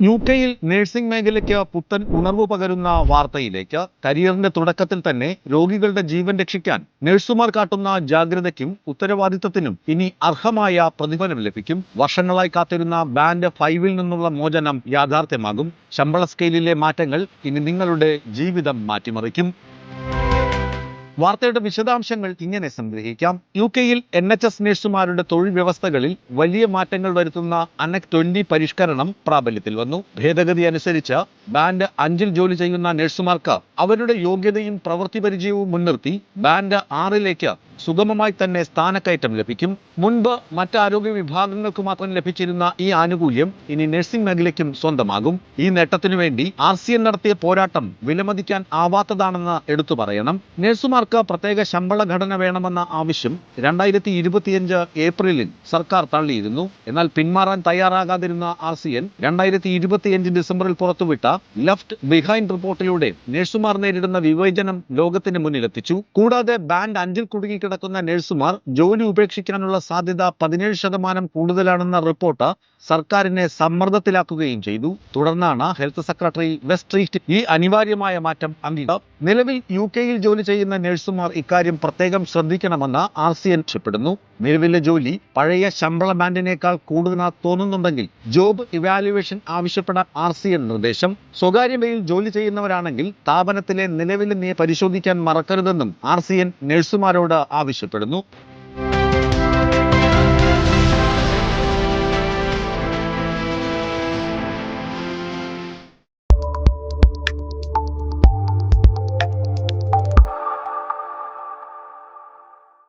U കെയിൽ nursing മേഖലയ്ക്ക് പുത്തൻ ഉണർവ് പകരുന്ന വാർത്തയിലേക്ക് കരിയറിന്റെ തുടക്കത്തിൽ തന്നെ രോഗികളുടെ ജീവൻ രക്ഷിക്കാൻ നഴ്സുമാർ കാട്ടുന്ന ജാഗ്രതയ്ക്കും ഉത്തരവാദിത്തത്തിനും ഇനി അർഹമായ പ്രതിഫലം ലഭിക്കും. വർഷങ്ങളായി കാത്തിരുന്ന ബാൻഡ് ഫൈവിൽ നിന്നുള്ള മോചനം യാഥാർത്ഥ്യമാകും. ശമ്പള സ്കെയിലിലെ മാറ്റങ്ങൾ ഇനി നിങ്ങളുടെ ജീവിതം മാറ്റിമറിക്കും. വാർത്തയുടെ വിശദാംശങ്ങൾ ഇങ്ങനെ സംഗ്രഹിക്കാം. യു കെയിൽ എൻ എച്ച് എസ് നഴ്സുമാരുടെ തൊഴിൽ വ്യവസ്ഥകളിൽ വലിയ മാറ്റങ്ങൾ വരുത്തുന്ന അനക് ട്വന്റി പരിഷ്കരണം പ്രാബല്യത്തിൽ വന്നു. ഭേദഗതി അനുസരിച്ച് ബാൻഡ് അഞ്ചിൽ ജോലി ചെയ്യുന്ന നഴ്സുമാർക്ക് അവരുടെ യോഗ്യതയും പ്രവൃത്തി പരിചയവും മുൻനിർത്തി ബാൻഡ് ആറിലേക്ക് സുഗമമായി തന്നെ സ്ഥാനക്കയറ്റം ലഭിക്കും. മുൻപ് മറ്റ് ആരോഗ്യ വിഭാഗങ്ങൾക്ക് മാത്രം ലഭിച്ചിരുന്ന ഈ ആനുകൂല്യം ഇനി നഴ്സിംഗ് മേഖലയ്ക്കും സ്വന്തമാകും. ഈ നേട്ടത്തിനു വേണ്ടി ആർ സി എൻ നടത്തിയ പോരാട്ടം വിലമതിക്കാൻ ആവാത്തതാണെന്ന് എടുത്തു പറയണം. നഴ്സുമാർക്ക് പ്രത്യേക ശമ്പള ഘടന വേണമെന്ന ആവശ്യം രണ്ടായിരത്തി ഇരുപത്തിയഞ്ച് ഏപ്രിലിൽ സർക്കാർ തള്ളിയിരുന്നു. എന്നാൽ പിന്മാറാൻ തയ്യാറാകാതിരുന്ന ആർ സി എൻ രണ്ടായിരത്തി ഇരുപത്തിയഞ്ച് ഡിസംബറിൽ പുറത്തുവിട്ട ലെഫ്റ്റ് ബിഹൈൻഡ് റിപ്പോർട്ടിലൂടെ നഴ്സുമാർ നേരിടുന്ന വിവേചനം ലോകത്തിന് മുന്നിലെത്തിച്ചു. കൂടാതെ ബാൻഡ് അഞ്ചിൽ കുടുങ്ങിക്കിടക്കുന്ന നഴ്സുമാർ ജോലി ഉപേക്ഷിക്കാനുള്ള സാധ്യത പതിനേഴ് ശതമാനം കൂടുതലാണെന്ന റിപ്പോർട്ട് സർക്കാരിനെ സമ്മർദ്ദത്തിലാക്കുകയും ചെയ്തു. തുടർന്നാണ് ഹെൽത്ത് സെക്രട്ടറി വെസ്റ്റ് സ്ട്രീറ്റ് ഈ അനിവാര്യമായ മാറ്റം അംഗീകാരം. നിലവിൽ യു കെയിൽ ജോലി ചെയ്യുന്ന നഴ്സുമാർ ഇക്കാര്യം പ്രത്യേകം ശ്രദ്ധിക്കണമെന്ന് ആർ സി എൻ നിലവിലെ ജോലി പഴയ ശമ്പള ബാൻഡിനേക്കാൾ കൂടുതലാ തോന്നുന്നുണ്ടെങ്കിൽ ജോബ് ഇവാലുവേഷൻ ആവശ്യപ്പെടാൻ ആർ സി എൻ നിർദ്ദേശം. സ്വകാര്യമയിൽ ജോലി ചെയ്യുന്നവരാണെങ്കിൽ സ്ഥാപനത്തിലെ നിലവിലെ പരിശോധിക്കാൻ മറക്കരുതെന്നും ആർ സി എൻ നഴ്സുമാരോട് ആവശ്യപ്പെടുന്നു